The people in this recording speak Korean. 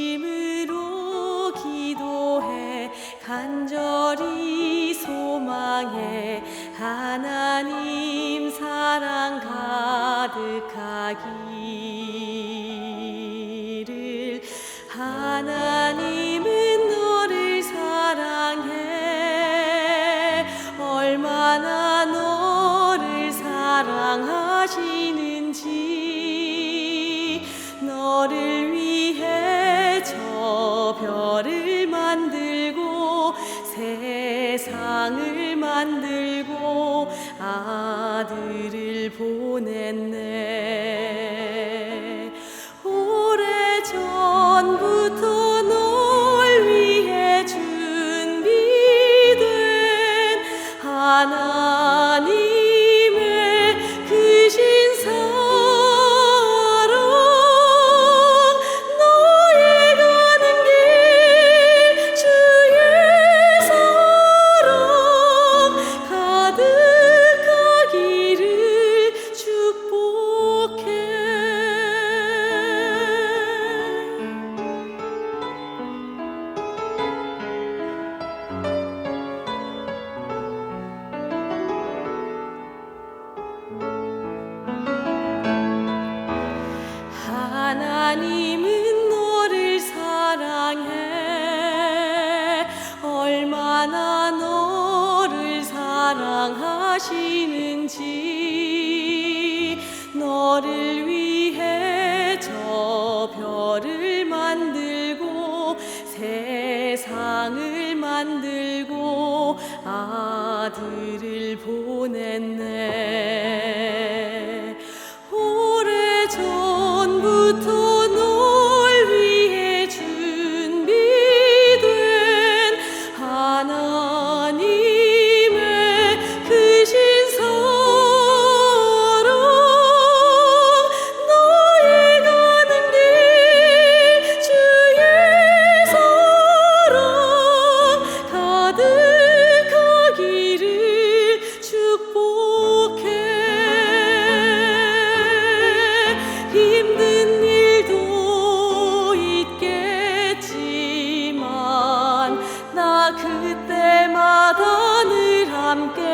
진심으로 기도해 간절히 소망해 하나님 사랑 가득하기를 하나 만들고 아들을 보냈네. 세상을 만들고 아들을 보냈네. 그때마다 늘 함께